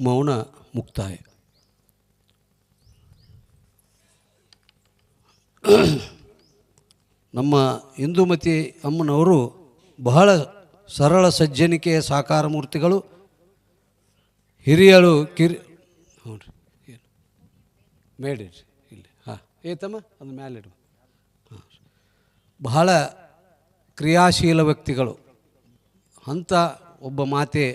ಮೌನ ಮುಕ್ತಾಯ. ನಮ್ಮ ಇಂದುಮತಿ ಅಮ್ಮನವರು ಬಹಳ ಸರಳ ಸಜ್ಜನಿಕೆಯ ಸಾಕಾರ ಮೂರ್ತಿಗಳು. ಹಿರಿಯಳು ಕಿರಿ ಹ್ಞೂ ರೀ ಮೇಡಿರಿ ಇಲ್ಲಿ. ಹಾಂ ಏತಮ್ಮ ಅದು ಮ್ಯಾಲಿಡು ಹಾಂ ಬಹಳ ಕ್ರಿಯಾಶೀಲ ವ್ಯಕ್ತಿಗಳು. ಅಂಥ ಒಬ್ಬ ಮಾತೆ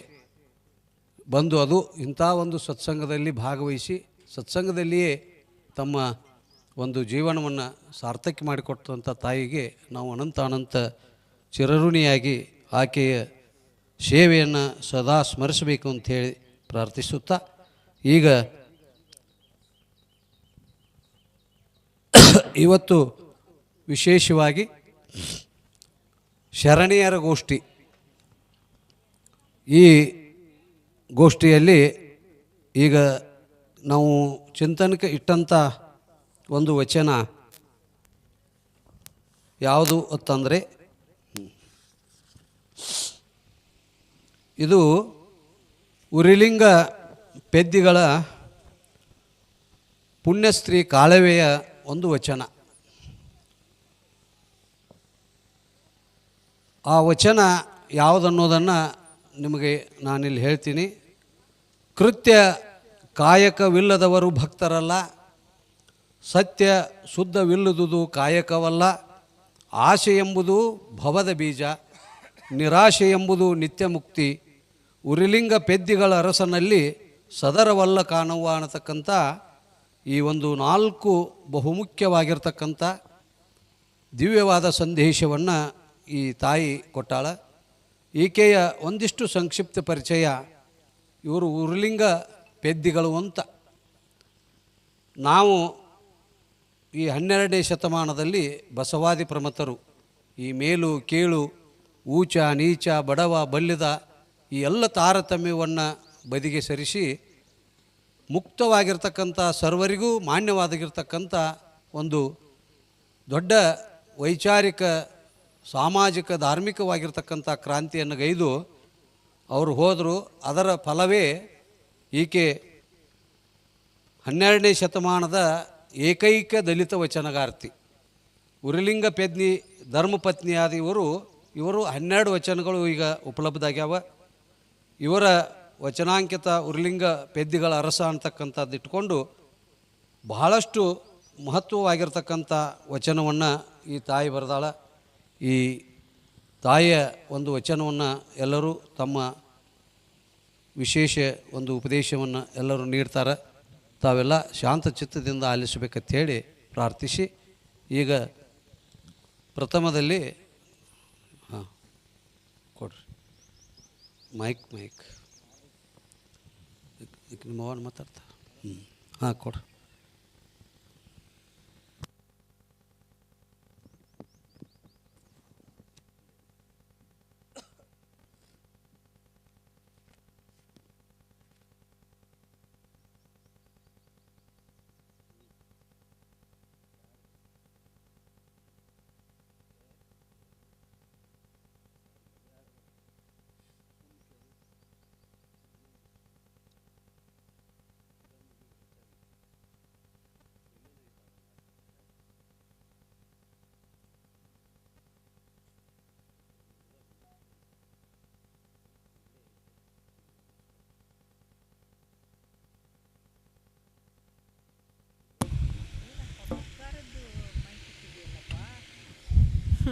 ಬಂದು ಅದು ಇಂಥ ಒಂದು ಸತ್ಸಂಗದಲ್ಲಿ ಭಾಗವಹಿಸಿ ಸತ್ಸಂಗದಲ್ಲಿಯೇ ತಮ್ಮ ಒಂದು ಜೀವನವನ್ನು ಸಾರ್ಥಕ ಮಾಡಿಕೊಟ್ಟಂಥ ತಾಯಿಗೆ ನಾವು ಅನಂತ ಅನಂತ ಚಿರಋಣಿಯಾಗಿ ಆಕೆಯ ಸೇವೆಯನ್ನು ಸದಾ ಸ್ಮರಿಸಬೇಕು ಅಂಥೇಳಿ ಪ್ರಾರ್ಥಿಸುತ್ತಾ, ಈಗ ಇವತ್ತು ವಿಶೇಷವಾಗಿ ಶರಣೀಯರ ಗೋಷ್ಠಿ. ಈ ಗೋಷ್ಠಿಯಲ್ಲಿ ಈಗ ನಾವು ಚಿಂತನಕ್ಕೆ ಇಟ್ಟಂಥ ಒಂದು ವಚನ ಯಾವುದು ಅಂತಂದರೆ ಇದು ಉರಿಲಿಂಗ ಪೆದ್ದಿಗಳ ಪುಣ್ಯಸ್ತ್ರೀ ಕಾಳವೆಯ ಒಂದು ವಚನ. ಆ ವಚನ ಯಾವುದನ್ನೋದನ್ನು ನಿಮಗೆ ನಾನಿಲ್ಲಿ ಹೇಳ್ತೀನಿ. ಕೃತ್ಯ ಕಾಯಕವಿಲ್ಲದವರು ಭಕ್ತರಲ್ಲ, ಸತ್ಯ ಶುದ್ಧವಿಲ್ಲದುದು ಕಾಯಕವಲ್ಲ ಆಶೆ ಎಂಬುದು ಭವದ ಬೀಜ, ನಿರಾಶೆ ಎಂಬುದು ನಿತ್ಯ ಮುಕ್ತಿ. ಉರಿಲಿಂಗ ಪೆದ್ದಿಗಳ ಅರಸನಲ್ಲಿ ಸದರವಲ್ಲ ಕಾಣುವ ಅನ್ನತಕ್ಕಂಥ ಈ ಒಂದು ನಾಲ್ಕು ಬಹುಮುಖ್ಯವಾಗಿರ್ತಕ್ಕಂಥ ದಿವ್ಯವಾದ ಸಂದೇಶವನ್ನು ಈ ತಾಯಿ ಕೊಟ್ಟಾಳ. ಈಕೆಯ ಒಂದಿಷ್ಟು ಸಂಕ್ಷಿಪ್ತ ಪರಿಚಯ ಇವರು ಉರುಲಿಂಗ ಪೆದ್ದಿಗಳು ಅಂತ. ನಾವು ಈ ಹನ್ನೆರಡನೇ ಶತಮಾನದಲ್ಲಿ ಬಸವಾದಿ ಪ್ರಮತರು, ಈ ಮೇಲು, ಕೇಳು, ಊಚ, ನೀಚ, ಬಡವ, ಬಲ್ಲಿದ ಈ ಎಲ್ಲ ತಾರತಮ್ಯವನ್ನು ಬದಿಗೆ ಸರಿಸಿ ಮುಕ್ತವಾಗಿರ್ತಕ್ಕಂಥ, ಸರ್ವರಿಗೂ ಮಾನ್ಯವಾಗಿರ್ತಕ್ಕಂಥ ಒಂದು ದೊಡ್ಡ ವೈಚಾರಿಕ, ಸಾಮಾಜಿಕ, ಧಾರ್ಮಿಕವಾಗಿರ್ತಕ್ಕಂಥ ಕ್ರಾಂತಿಯನ್ನು ಗೈದು ಅವರು ಹೋದರು, ಅದರ ಫಲವೇ ಈಕೆ ಹನ್ನೆರಡನೇ ಶತಮಾನದ ಏಕೈಕ ದಲಿತ ವಚನಗಾರ್ತಿ. ಉರಿಲಿಂಗ ಪೆದ್ನಿ, ಧರ್ಮಪತ್ನಿಯಾದ ಇವರು ಇವರು ಹನ್ನೆರಡು ವಚನಗಳು ಈಗ ಉಪಲಬ್ಧ ಆಗ್ಯಾವ ಇವರ ವಚನಾಂಕಿತ ಉರ್ಲಿಂಗ ಪೆದ್ದಿಗಳ ಅರಸ ಅಂತಕ್ಕಂಥದ್ದು ಇಟ್ಕೊಂಡು ಬಹಳಷ್ಟು ಮಹತ್ವವಾಗಿರ್ತಕ್ಕಂಥ ವಚನವನ್ನು ಈ ತಾಯಿ ಬರೆದಾಳ. ಈ ತಾಯಿಯ ಒಂದು ವಚನವನ್ನು ಎಲ್ಲರೂ ತಮ್ಮ ವಿಶೇಷ ಒಂದು ಉಪದೇಶವನ್ನು ಎಲ್ಲರೂ ನೀಡ್ತಾರೆ. ತಾವೆಲ್ಲ ಶಾಂತ ಚಿತ್ತದಿಂದ ಆಲಿಸಬೇಕಂತ ಹೇಳಿ ಪ್ರಾರ್ಥಿಸಿ. ಈಗ ಪ್ರಥಮದಲ್ಲಿ, ಹಾಂ, ಕೊಡ್ರಿ. Mic mic. ಈಗ ನಿಮ್ಮ ಮಾತಾಡ್ತಾರೆ ಮಾತಾಡ್ತಾ? ಹ್ಞೂ ಹಾಂ, ಕೊಡ್ರಿ.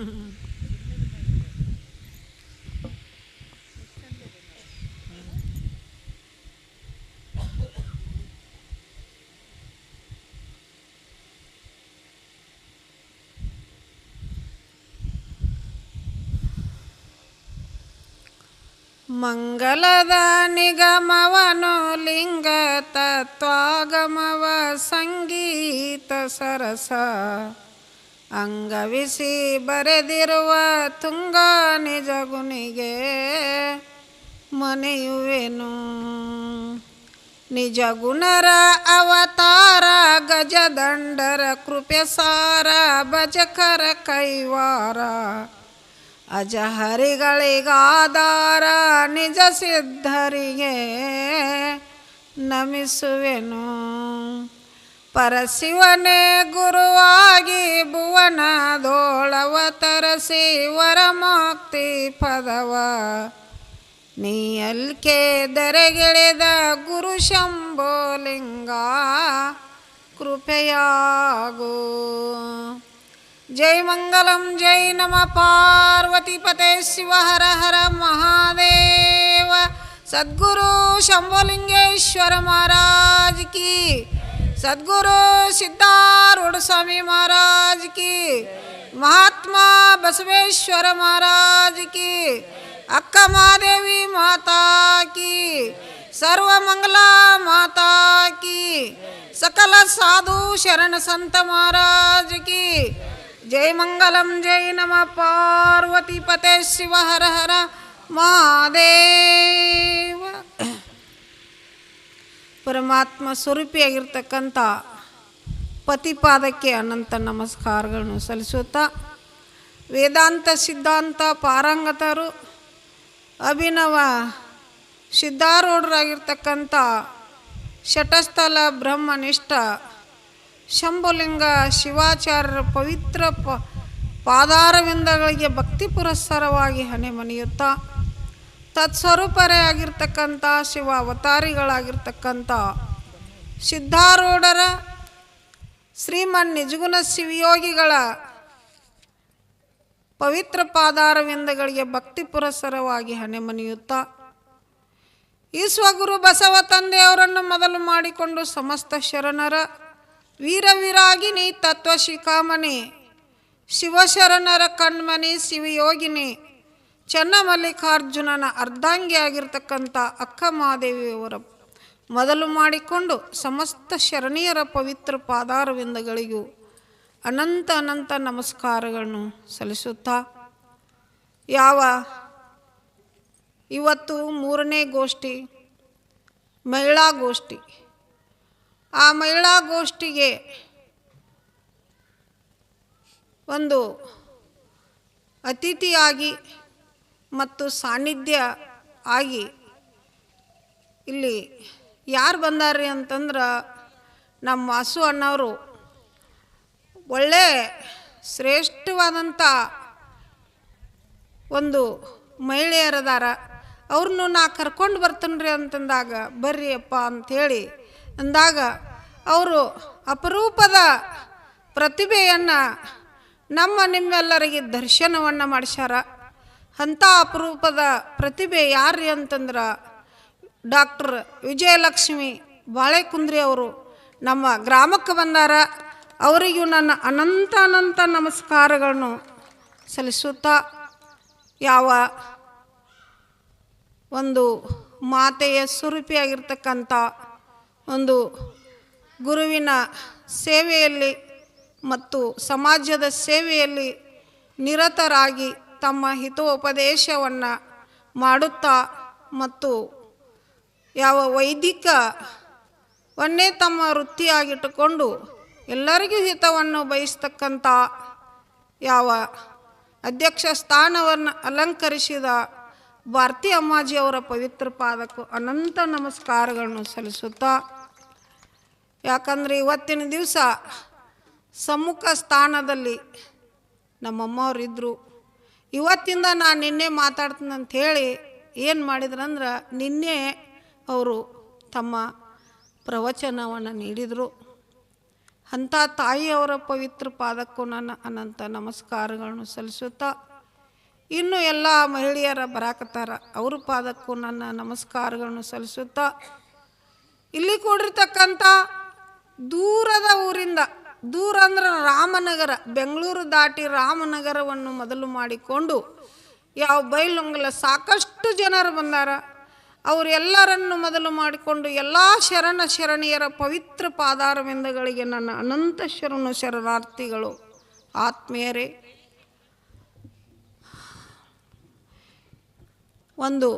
ಮಂಗಲದ ನಿಗಮವನು ಲಿಂಗ ತತ್ವಾಗಮವ ಸಂಗೀತ ಸರಸ. ಅಂಗವಿಸಿ ಬರೆದಿರುವ ತುಂಗ ನಿಜಗುನಿಗೆ ಮನೆಯುವೆನು. ನಿಜಗುಣರ ಅವತಾರ ಗಜದಂಡರ ಕೃಪೆ ಸಾರ ಭಜಕರ ಕೈವಾರ. ಅಜಹರಿಗಳಿಗಾದಾರ ನಿಜ ಸಿದ್ಧರಿಗೆ ನಮಿಸುವೆನು. ಪರಶಿವನೇ ಗುರುವಾಗಿ ಭುವನದೋಳವ ತರಸಿ ವರಮೋಕ್ತಿ ಪದವ. ನೀ ಅಲ್ಕೆ ದರೆಗೆಳೆದ ಗುರು ಶಂಭೋಲಿಂಗ, ಕೃಪೆಯಾಗೋ. ಜೈ ಮಂಗಲಂ, ಜೈ ನಮ ಪಾರ್ವತಿ ಪತೆ ಶಿವ ಹರ ಹರ ಮಹಾದೇವ. ಸದ್ಗುರು ಶಂಭೋಲಿಂಗೇಶ್ವರ ಮಹಾರಾಜ್ ಕಿ. सदगुरु सिद्धारूढ़ स्वामी महाराज की, महात्मा बसवेश्वर महाराज की, अक्का महादेवी माता की, सर्व मंगला माता की, सकल साधु शरण संत महाराज की। जय मंगलम, जय नम, पार्वती पते शिव, हर हर महादेव। ಪರಮಾತ್ಮ ಸ್ವರೂಪಿಯಾಗಿರ್ತಕ್ಕಂಥ ಪತಿಪಾದಕ್ಕೆ ಅನಂತ ನಮಸ್ಕಾರಗಳನ್ನು ಸಲ್ಲಿಸುತ್ತಾ ವೇದಾಂತ ಸಿದ್ಧಾಂತ ಪಾರಂಗತರು, ಅಭಿನವ ಸಿದ್ಧಾರೂಢರಾಗಿರ್ತಕ್ಕಂಥ ಶಟಸ್ಥಲ ಬ್ರಹ್ಮನಿಷ್ಠ ಶಂಭುಲಿಂಗ ಶಿವಾಚಾರ್ಯರ ಪವಿತ್ರ ಪ ಪಾದಾರವಿಂದಗಳಿಗೆ ಭಕ್ತಿ ಪುರಸ್ಸರವಾಗಿ ಹಣೆ ಮನೆಯುತ್ತಾ ತತ್ಸ್ವರೂಪರೇ ಆಗಿರ್ತಕ್ಕಂಥ ಶಿವ ಅವತಾರಿಗಳಾಗಿರ್ತಕ್ಕಂಥ ಸಿದ್ಧಾರೂಢರ ಶ್ರೀಮನ್ ನಿಜಗುಣ ಶಿವಯೋಗಿಗಳ ಪವಿತ್ರ ಪಾದಾರವಿಂದಗಳಿಗೆ ಭಕ್ತಿ ಪುರಸ್ಸರವಾಗಿ ಹಣೆ ಮನೆಯುತ್ತಾ ಈಶ್ವಗುರು ಬಸವ ತಂದೆಯವರನ್ನು ಮೊದಲು ಮಾಡಿಕೊಂಡು ಸಮಸ್ತ ಶರಣರ ವೀರವಿರಾಗಿನಿ ತತ್ವ ಶಿಖಾಮಣಿ ಶಿವಶರಣರ ಕಣ್ಮಣಿ ಶಿವಯೋಗಿನಿ ಚನ್ನಮಲ್ಲಿಕಾರ್ಜುನನ ಅರ್ಧಾಂಗಿ ಆಗಿರ್ತಕ್ಕಂಥ ಅಕ್ಕ ಮಹಾದೇವಿಯವರ ಮೊದಲು ಮಾಡಿಕೊಂಡು ಸಮಸ್ತ ಶರಣೀಯರ ಪವಿತ್ರ ಪಾದಾರವಿಂದಗಳಿಗೂ ಅನಂತ ಅನಂತ ನಮಸ್ಕಾರಗಳನ್ನು ಸಲ್ಲಿಸುತ್ತಾ, ಯಾವ ಇವತ್ತು ಮೂರನೇ ಗೋಷ್ಠಿ, ಮಹಿಳಾ ಗೋಷ್ಠಿ. ಆ ಮಹಿಳಾ ಗೋಷ್ಠಿಗೆ ಒಂದು ಅತಿಥಿಯಾಗಿ ಮತ್ತು ಸಾನ್ನಿಧ್ಯ ಆಗಿ ಇಲ್ಲಿ ಯಾರು ಬಂದಾರ್ರಿ ಅಂತಂದ್ರೆ ನಮ್ಮ ವಾಸು ಅಣ್ಣವರು. ಒಳ್ಳೆ ಶ್ರೇಷ್ಠವಾದಂಥ ಒಂದು ಮಹಿಳೆಯರದಾರ. ಅವ್ರನ್ನೂ ನಾ ಕರ್ಕೊಂಡು ಬರ್ತೀನಿ ರೀ ಅಂತಂದಾಗ, ಬರ್ರಿ ಅಪ್ಪ ಅಂಥೇಳಿ ಅಂದಾಗ ಅವರು ಅಪರೂಪದ ಪ್ರತಿಭೆಯನ್ನು ನಮ್ಮ ನಿಮ್ಮೆಲ್ಲರಿಗೆ ದರ್ಶನವನ್ನು ಮಾಡಿಸ್ಯಾರ. ಅಂಥ ಅಪರೂಪದ ಪ್ರತಿಭೆ ಯಾರ್ರಿ ಅಂತಂದ್ರೆ ಡಾಕ್ಟರ್ ವಿಜಯಲಕ್ಷ್ಮಿ ಬಾಳೆಕುಂದ್ರಿ ಅವರು. ನಮ್ಮ ಗ್ರಾಮಕ್ಕೆ ಬಂದಾರ. ಅವರಿಗೂ ನನ್ನ ಅನಂತ ಅನಂತ ನಮಸ್ಕಾರಗಳನ್ನು ಸಲ್ಲಿಸುತ್ತಾ ಯಾವ ಒಂದು ಮಾತೆಯ ಸ್ವರೂಪಿಯಾಗಿರ್ತಕ್ಕಂಥ ಒಂದು ಗುರುವಿನ ಸೇವೆಯಲ್ಲಿ ಮತ್ತು ಸಮಾಜದ ಸೇವೆಯಲ್ಲಿ ನಿರತರಾಗಿ ತಮ್ಮ ಹಿತೋಪದೇಶವನ್ನು ಮಾಡುತ್ತಾ ಮತ್ತು ಯಾವ ವೈದಿಕವನ್ನೇ ತಮ್ಮ ವೃತ್ತಿಯಾಗಿಟ್ಟುಕೊಂಡು ಎಲ್ಲರಿಗೂ ಹಿತವನ್ನು ಬಯಸ್ತಕ್ಕಂಥ ಯಾವ ಅಧ್ಯಕ್ಷ ಸ್ಥಾನವನ್ನು ಅಲಂಕರಿಸಿದ ಭಾರತಿ ಅಮ್ಮಾಜಿಯವರ ಪವಿತ್ರ ಪಾದಕ್ಕೂ ಅನಂತ ನಮಸ್ಕಾರಗಳನ್ನು ಸಲ್ಲಿಸುತ್ತಾ, ಯಾಕಂದರೆ ಇವತ್ತಿನ ದಿವಸ ಸಮ್ಮುಖ ಸ್ಥಾನದಲ್ಲಿ ನಮ್ಮಮ್ಮವ್ರಿದ್ದರು ಇವತ್ತಿಂದ ನಾನು ನಿನ್ನೆ ಮಾತಾಡ್ತೀನಿ ಹೇಳಿ ಏನು ಮಾಡಿದ್ರಂದ್ರೆ ನಿನ್ನೆ ಅವರು ತಮ್ಮ ಪ್ರವಚನವನ್ನು ನೀಡಿದರು. ಅಂಥ ತಾಯಿಯವರ ಪವಿತ್ರ ಪಾದಕ್ಕೂ ನನ್ನ ಅನಂತ ನಮಸ್ಕಾರಗಳನ್ನು ಸಲ್ಲಿಸುತ್ತಾ, ಇನ್ನು ಎಲ್ಲ ಮಹಿಳೆಯರ ಬರಾಕತ್ತಾರ, ಅವ್ರ ಪಾದಕ್ಕೂ ನನ್ನ ನಮಸ್ಕಾರಗಳನ್ನು ಸಲ್ಲಿಸುತ್ತಾ, ಇಲ್ಲಿ ಕೂಡಿರ್ತಕ್ಕಂಥ ದೂರದ ಊರಿಂದ ದೂರ ಅಂದ್ರೆ ರಾಮನಗರ, ಬೆಂಗಳೂರು ದಾಟಿ ರಾಮನಗರವನ್ನು ಮೊದಲು ಮಾಡಿಕೊಂಡು ಯಾವ ಬೈಲೊಂಗಲ ಸಾಕಷ್ಟು ಜನರು ಬಂದಾರ. ಅವರೆಲ್ಲರನ್ನು ಮೊದಲು ಮಾಡಿಕೊಂಡು ಎಲ್ಲ ಶರಣ ಶರಣಿಯರ ಪವಿತ್ರ ಪಾದಾರವಿಂದಗಳಿಗೆ ನನ್ನ ಅನಂತ ಶರಣ ಶರಣಾರ್ಥಿಗಳು. ಆತ್ಮೀಯರೇ, ಒಂದು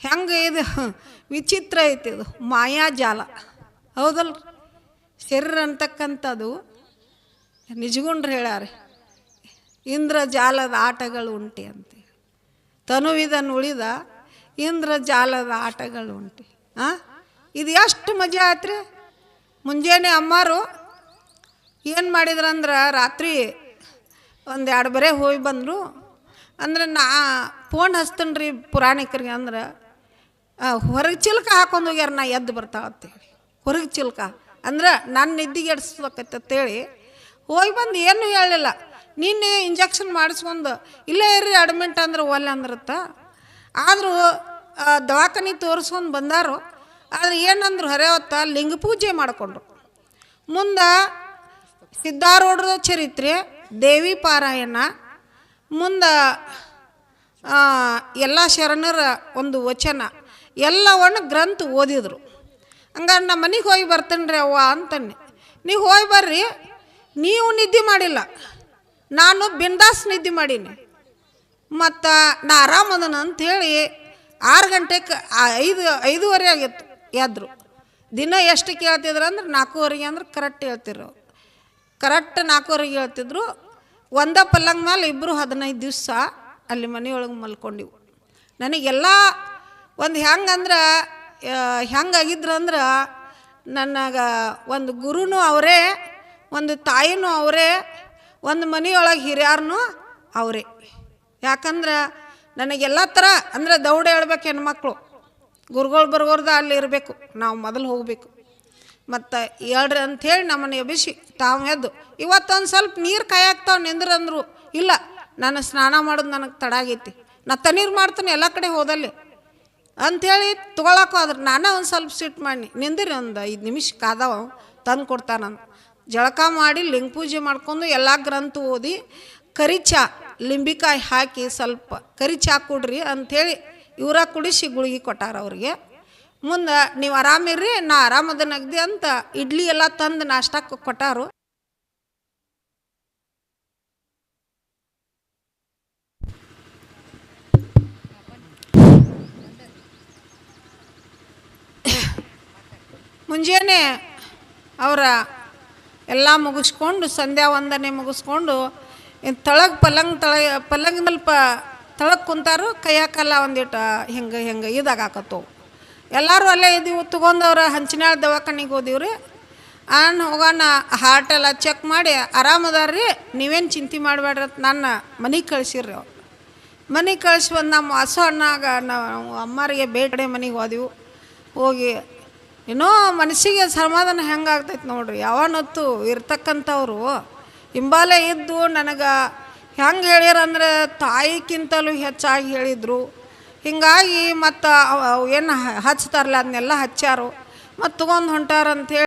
ಹೆಂಗೆ ಇದು ವಿಚಿತ್ರ ಐತಿ ಇದು, ಮಾಯಾಜಾಲ. ಹೌದಲ್ಲ ಶರೀರ ಅಂತಕ್ಕಂಥದ್ದು ನಿಜಗುಂಡ್ರು ಹೇಳ್ಯಾರೆ ಇಂದ್ರಜಾಲದ ಆಟಗಳು ಉಂಟೆ ಅಂತ. ತನುವಿದನ್ ಉಳಿದ ಇಂದ್ರಜಾಲದ ಆಟಗಳು ಉಂಟೆ. ಆ? ಇದು ಎಷ್ಟು ಮಜಾ ಆಯ್ತು ರೀ ಮುಂಜಾನೆ ಅಮ್ಮಾರು ಏನು ಮಾಡಿದ್ರಂದ್ರೆ ರಾತ್ರಿ ಒಂದು ಎರಡು ಬರೆ ಹೋಗಿ ಬಂದರು. ಅಂದ್ರೆ ನಾ ಫೋನ್ ಹಚ್ತೀನಿ ರೀ ಪುರಾಣಿಕರಿಗೆ ಅಂದ್ರೆ ಹೊರಗೆ ಚಿಲ್ಕ ಹಾಕೊಂಡು ಹೋಗ್ಯಾರ ನಾ ಎದ್ದು ಬರ್ತಾವತ್ತೇಳಿ ಹೊರಗೆ ಚಿಲ್ಕ. ಅಂದ್ರೆ ನನ್ನ ನಿದ್ದಿಗೆ ಅಂತೇಳಿ ಹೋಗಿ ಬಂದು ಏನು ಹೇಳಲಿಲ್ಲ. ನಿನ್ನೆ ಇಂಜೆಕ್ಷನ್ ಮಾಡಿಸ್ಕೊಂಡು, ಇಲ್ಲೇ ಇರ್ರಿ ಅಡ್ಮಿಂಟ್ ಅಂದ್ರೆ ಒಲ್ಲೆ ಅಂದ್ರತ್ತ. ಆದರೂ ದವಾಖಾನೆ ತೋರಿಸ್ಕೊಂಡು ಬಂದಾರು. ಆದರೆ ಏನಂದ್ರು ಹೊರೆ ಹೊತ್ತ ಲಿಂಗ ಪೂಜೆ ಮಾಡಿಕೊಂಡ್ರು. ಮುಂದೆ ಸಿದ್ಧಾರೂಢರ ಚರಿತ್ರೆ, ದೇವಿ ಪಾರಾಯಣ, ಮುಂದೆ ಎಲ್ಲ ಶರಣರ ಒಂದು ವಚನ, ಎಲ್ಲವನ್ನು ಗ್ರಂಥ ಓದಿದ್ರು. ಹಂಗಾರೆ ನಮ್ಮ ಮನೆಗೆ ಹೋಗಿ ಬರ್ತೇನೆ ರೀ ಅವ್ವ ಅಂತನ್ನಿ. ನೀವು ಹೋಗಿ ಬರ್ರಿ, ನೀವು ನಿದ್ದೆ ಮಾಡಿಲ್ಲ. ನಾನು ಬಿಂದಾಸ್ ನಿದ್ದೆ ಮಾಡೀನಿ. ಮತ್ತು ನಾ ಆರಾಮದನ ಅಂಥೇಳಿ ಆರು ಗಂಟೆಗೆ ಐದು, ಐದೂವರೆ ಆಗಿತ್ತು ಎದ್ರು. ದಿನ ಎಷ್ಟು ಕೇಳ್ತಿದ್ರು ಅಂದ್ರೆ ನಾಲ್ಕೂವರೆಗೆ ಅಂದ್ರೆ ಕರೆಕ್ಟ್ ಹೇಳ್ತಿರು ಕರೆಕ್ಟ್ ನಾಲ್ಕೂವರೆಗೆ ಹೇಳ್ತಿದ್ರು. ಒಂದ ಪಲ್ಲಂಗ ಮೇಲೆ ಇಬ್ಬರು ಹದಿನೈದು ದಿವಸ ಅಲ್ಲಿ ಮನೆಯೊಳಗೆ ಮಲ್ಕೊಂಡಿವು. ನನಗೆಲ್ಲ ಒಂದು ಹೆಂಗಂದ್ರೆ ಹೆಂಗಾಗಿದ್ರು ಅಂದ್ರೆ ನನಗೆ ಒಂದು ಗುರುನು ಅವರೇ, ಒಂದು ತಾಯಿನೂ ಅವರೇ, ಒಂದು ಮನೆಯೊಳಗೆ ಹಿರಿಯರ್ನು ಅವರೇ. ಯಾಕಂದ್ರೆ ನನಗೆಲ್ಲ ಥರ ಅಂದ್ರೆ ದೌಡ ಹೇಳ್ಬೇಕು ಹೆಣ್ಮಕ್ಳು. ಗುರುಗಳು ಬರೋರ್ದ ಅಲ್ಲಿ ಇರಬೇಕು, ನಾವು ಮೊದಲು ಹೋಗಬೇಕು. ಮತ್ತು ಹೇಳ್ರಿ ಅಂಥೇಳಿ ನಮ್ಮನ್ನು ಎಬ್ಬಿಸಿ ತಾವು ಎದ್ದು, ಇವತ್ತೊಂದು ಸ್ವಲ್ಪ ನೀರು ಕಾಯಾಕ್ತಾವ ನಿಂದ್ರಂದ್ರು, ಇಲ್ಲ, ನಾನು ಸ್ನಾನ ಮಾಡೋದು ನನಗೆ ತಡ ಆಗೈತಿ ನಾ ತಣ್ಣೀರು ಮಾಡ್ತೀನಿ ಎಲ್ಲ ಕಡೆ ಹೋದಲ್ಲಿ. ಅಂಥೇಳಿ ತೊಗೊಳಕ್ಕೂ ಆದ್ರೆ ನಾನೇ ಒಂದು ಸ್ವಲ್ಪ ಸಿಟ್ಟು ಮಾಡಿ ನಿಂದಿರಿ ಒಂದು ಐದು ನಿಮಿಷ ಕಾದವ, ತಂದು ಕೊಡ್ತಾನಂತ ಜಳಕ ಮಾಡಿ ಲಿಂಗ ಪೂಜೆ ಮಾಡ್ಕೊಂಡು ಎಲ್ಲ ಗ್ರಂಥ ಓದಿ ಕರಿ ಚಾ ಲಿಂಬಿಕಾಯಿ ಹಾಕಿ ಸ್ವಲ್ಪ ಕರಿ ಚಾ ಕೊಡ್ರಿ ಅಂಥೇಳಿ ಇವರ ಕುಡಿಸಿ ಗುಳಿಗೆ ಕೊಟ್ಟಾರ ಅವ್ರಿಗೆ. ಮುಂದೆ ನೀವು ಆರಾಮಿರ್ರಿ ನಾ ಆರಾಮದ ನಗ್ದಿ ಅಂತ ಇಡ್ಲಿ ಎಲ್ಲ ತಂದು ನಾಷ್ಟಕ್ಕೆ ಕೊಟ್ಟಾರು. ಮುಂಜಾನೆ ಅವರ ಎಲ್ಲ ಮುಗಿಸ್ಕೊಂಡು, ಸಂಧ್ಯಾ ವಂದನೆ ಮುಗಿಸ್ಕೊಂಡು ತಳಗ್ ಪಲ್ಲಂಗ್ ತಳ, ಪಲ್ಲಂಗ್ ಮೇಲೆ ಪ, ತಳಗ್ ಕುಂತಾರು ಕೈಯಾಕಲ್ಲ ಒಂದಿಟ್ಟು ಹಿಂಗೆ ಹಿಂಗೆ ಇದಾಗತ್ತವು ಎಲ್ಲರೂ ಅಲ್ಲೇ ಇದ್ದೀವಿ ತಗೊಂಡವ್ರ ಹಂಚಿನಾಳ ದವಾಖಾನಿಗೆ ಹೋದಿವ್ರಿ. ಆನ್ ಹೋಗೋಣ ಹಾರ್ಟ್ ಎಲ್ಲ ಚೆಕ್ ಮಾಡಿ ಆರಾಮದಾರ್ರಿ ನೀವೇನು ಚಿಂತೆ ಮಾಡಬೇಡ್ರಿ ಅಂತ ನನ್ನ ಮನೆಗೆ ಕಳಿಸಿರ್ರಿ ಅವ್ರು. ಮನೆಗೆ ಕಳಿಸಿ ಬಂದು ನಮ್ಮ ಹಸು ಅಣ್ಣಾಗ ನಾವು ಅಮ್ಮರಿಗೆ ಬೇಟಡೆ ಮನೆಗೆ ಹೋದೆವು. ಹೋಗಿ ಏನೋ ಮನಸ್ಸಿಗೆ ಸಮಾಧಾನ ಹೆಂಗಾಗ್ತೈತೆ ನೋಡ್ರಿ, ಯಾವನೊತ್ತು ಇರ್ತಕ್ಕಂಥವ್ರು ಹಿಂಬಾಲೆ ಇದ್ದು ನನಗೆ ಹೆಂಗೆ ಹೇಳ್ಯಾರಂದ್ರೆ ತಾಯಿಗಿಂತಲೂ ಹೆಚ್ಚಾಗಿ ಹೇಳಿದರು. ಹೀಗಾಗಿ ಮತ್ತು ಏನು ಹಚ್ತಾರಲ್ಲ ಅದನ್ನೆಲ್ಲ ಹಚ್ಚಾರು ಮತ್ತು ತೊಗೊಂಡು ಹೊಂಟಾರ ಅಂಥೇಳಿ